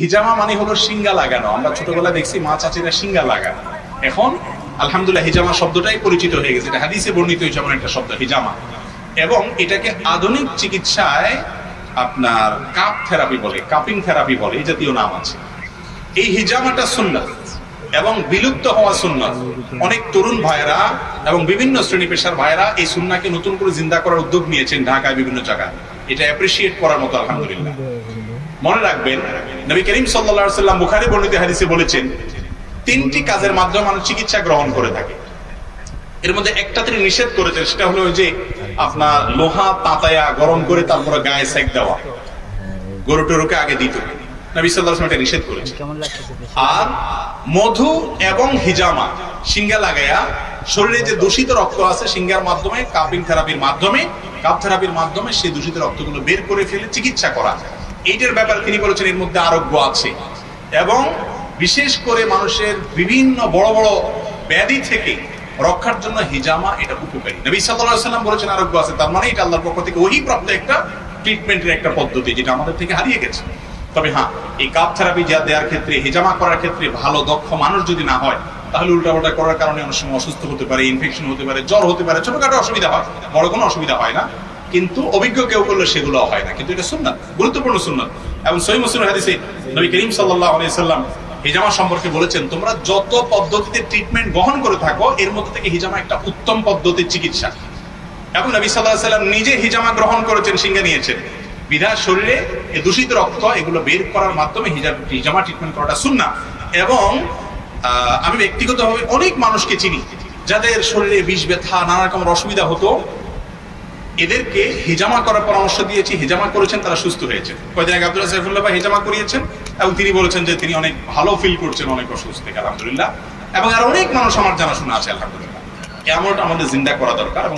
হিজামা মানে হলো সিঙ্গা লাগানো। আমরা ছোটবেলায় দেখছি মা চাচিরা সিঙ্গা লাগানো। এখন, আলহামদুলিল্লাহ, হিজামা শব্দটাই পরিচিত হয়ে গেছে। এটা হাদিসে বর্ণিত যেমন একটা শব্দ, হিজামা। এবং এটাকে আধুনিক চিকিৎসায় আপনার কাপ থেরাপি বলে, কাপিং থেরাপি বলে, এই জাতীয় নাম আছে। এই হিজামাটা সুন্নাত এবং বিলুপ্ত হওয়া সুন্নাত। অনেক তরুণ ভাইরা এবং বিভিন্ন শ্রেণি পেশার ভাইরা এই সুন্নাকে নতুন করে জিন্দা করার উদ্যোগ নিয়েছেন ঢাকায় বিভিন্ন জায়গায়। এটা অ্যাপ্রিসিয়েট করার মতো, আলহামদুলিল্লাহ। মনে রাখবেন, নবী করিম সাল্লাল্লাহু সাল্লাম বুখারী বর্ণিত হাদিসে বলেছেন, তিনটি কাজের মাধ্যমে মানুষ চিকিৎসা গ্রহণ করে থাকে। এর মধ্যে একটা তিনি নিষেধ করেছেন, সেটা হলো যে আপনার লোহা তাতায়া গরম করে তারপরে গায়ে সেক দেওয়া। গরু টরুকে আগে দিত। নবী ওয়াসাল্লাম এটা নিষেধ করেছেন। আর মধু এবং হিজামা, সিঙ্গা লাগায়া শরীরে যে দূষিত রক্ত আছে, সিঙ্গার মাধ্যমে, কাপিং থেরাপির মাধ্যমে, কাপ থেরাপির মাধ্যমে সেই দূষিত রক্তগুলো বের করে ফেলে চিকিৎসা করা এইটার ব্যাপারে তিনি বলেছেন, এর মধ্যে আরোগ্য আছে। এবং বিশেষ করে মানুষের বিভিন্ন বড় বড় ব্যাধি থেকে রক্ষার জন্য হিজামা এটা উপকারী। নবী সাল্লাম বলেছেন, আরোগ্য আছে। তার মানে এটা আল্লাহর পক্ষ থেকে ওহি প্রাপ্ত একটা ট্রিটমেন্টের একটা পদ্ধতি, যেটা আমাদের থেকে হারিয়ে গেছে। তবে হ্যাঁ এই কাপ থেরাপি যা দেওয়ার ক্ষেত্রে, হিজামা করার ক্ষেত্রে ভালো, দক্ষ মানুষ যদি না হয় তাহলে উল্টাপাল্টা করার কারণে অনেক সময় অসুস্থ হতে পারে ইনফেকশন হতে পারে, জ্বর হতে পারে, ছোটখাটো অসুবিধা হয়, বড় কোনো অসুবিধা হয় না। কিন্তু অভিজ্ঞ কেউ করলে সেগুলো হয় না। কিন্তু এটা সুন্নাত, গুরুত্বপূর্ণ সুন্নাত। এবং সহি মুসলিম হাদিসে নবী করিম সাল্লাল্লাহু আলাইহি সাল্লাম হিজামা সম্পর্কে বলেছেন, তোমরা যত পদ্ধতিতে ট্রিটমেন্ট গ্রহণ করে থাকো, এর মধ্যে থেকে হিজামা একটা উত্তম পদ্ধতির চিকিৎসা। এবং নবী সাল্লাহ সাল্লাম নিজে হিজামা গ্রহণ করেছেন সিঙ্গে নিয়েছেন। বিধা শরীরে দূষিত রক্ত এগুলো বের করার মাধ্যমে হিজামা ট্রিটমেন্ট করাটা সুন্না এবং আমি ব্যক্তিগতভাবে অনেক মানুষকে চিনি, যাদের শরীরে বিষ, ব্যথা নানা রকম অসুবিধা হতো। এদেরকে হেজামা করার পরামর্শ দিয়েছি, হেজামা করেছেন, তারা সুস্থ হয়েছে। কয়েকদিন আগে আব্দুল্লাহ সাইফুল্লাহ ভাই হেজামা করিয়েছেন এবং তিনি বলেছেন যে তিনি অনেক ভালো ফিল করছেন, অনেক অসুস্থ থেকে আলহামদুলিল্লাহ। এবং আর অনেক মানুষ আমার জানাশোনা আছে, আলহামদুলিল্লাহ। এমন আমাদের জিন্দা করা দরকার এবং